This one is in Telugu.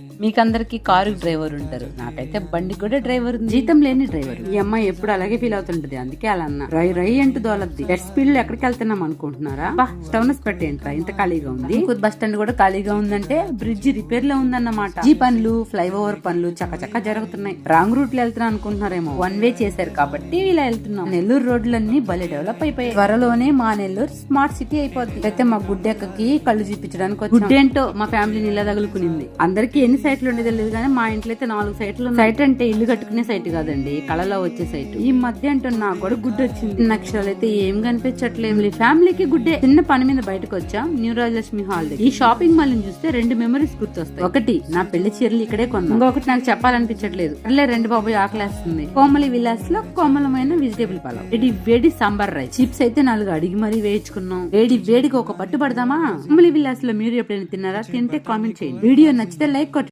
Amen. మీకందరికి కారు డ్రైవర్ ఉంటారు. నాకైతే బండి కూడా డ్రైవర్ ఉంది. జీతం లేని డ్రైవర్. ఈ అమ్మాయి ఎప్పుడు అలాగే ఫీల్ అవుతుంటది. అందుకే అలా అన్న. రై రై అంటూ దోలద్ది. డెడ్ స్పీడ్లో ఎక్కడికి వెళ్తున్నాం అనుకుంటున్నారా? బా స్టవ్నెస్ పెట్టేంట్రా ఇంత ఖాళీగా ఉంది. బస్ స్టాండ్ కూడా ఖాళీగా ఉందంటే బ్రిడ్జ్ రిపేర్లో ఉందన్నమాట. ఈ పనులు ఫ్లైఓవర్ పనులు చక్కచక్క జరుగుతున్నాయి. రాంగ్ రూట్లో వెళ్తున్నా అనుకుంటున్నారేమో. వన్ వే చేశారు కాబట్టి ఇలా వెళ్తున్నాం. నెల్లూరు రోడ్లన్నీ భలే డెవలప్ అయిపోయాయి. త్వరలోనే మా నెల్లూరు స్మార్ట్ సిటీ అయిపోద్ది. అయితే మా గుడ్డెక్కకి కళ్ళు చూపించడానికి. గుడ్డేంటో మా ఫ్యామిలీని ఇలా తగులుకునింది. అందరికి ఎన్ని సైట్లు ఉండేది తెలియదు కానీ మా ఇంట్లో అయితే నాలుగు సైట్లు. సైట్ అంటే ఇల్లు కట్టుకునే సైట్ కాదండి కళలో వచ్చే సైట్. ఈ మధ్య అంటూ నాకు కూడా గుడ్డు వచ్చింది చిన్న అక్షరాలు అయితే ఏం కనిపించట్లేదు ఫ్యామిలీకి గుడ్డే. చిన్న పని మీద బయటకు వచ్చాం? న్యూ రాజలక్ష్మి హాల్ దగ్గర. ఈ షాపింగ్ మాల్ని చూస్తే రెండు మెమరీస్ గుర్తొస్తాయి. ఒకటి నా పెళ్ళి చీరలు ఇక్కడే కొన్నా. ఇంకొకటి నాకు చెప్పాలనిపించట్లేదు. అట్లే రెండు బాబు ఆకలేస్తుంది. కోమలి విలాస్లో కోమలమైన వెజిటేబుల్ పలావ్. వేడి వేడి సాంబార్ రైస్. చిప్స్ అయితే నాలుగు అడిగి మరీ వేయించుకున్నాం. వేడి వేడికి ఒక పట్టు పడదామా? కోమలి విలాస్లో మీరు ఎప్పుడైనా తిన్నారా? తింటే కామెంట్ చేయండి. వీడియో నచ్చితే లైక్ కొట్టండి.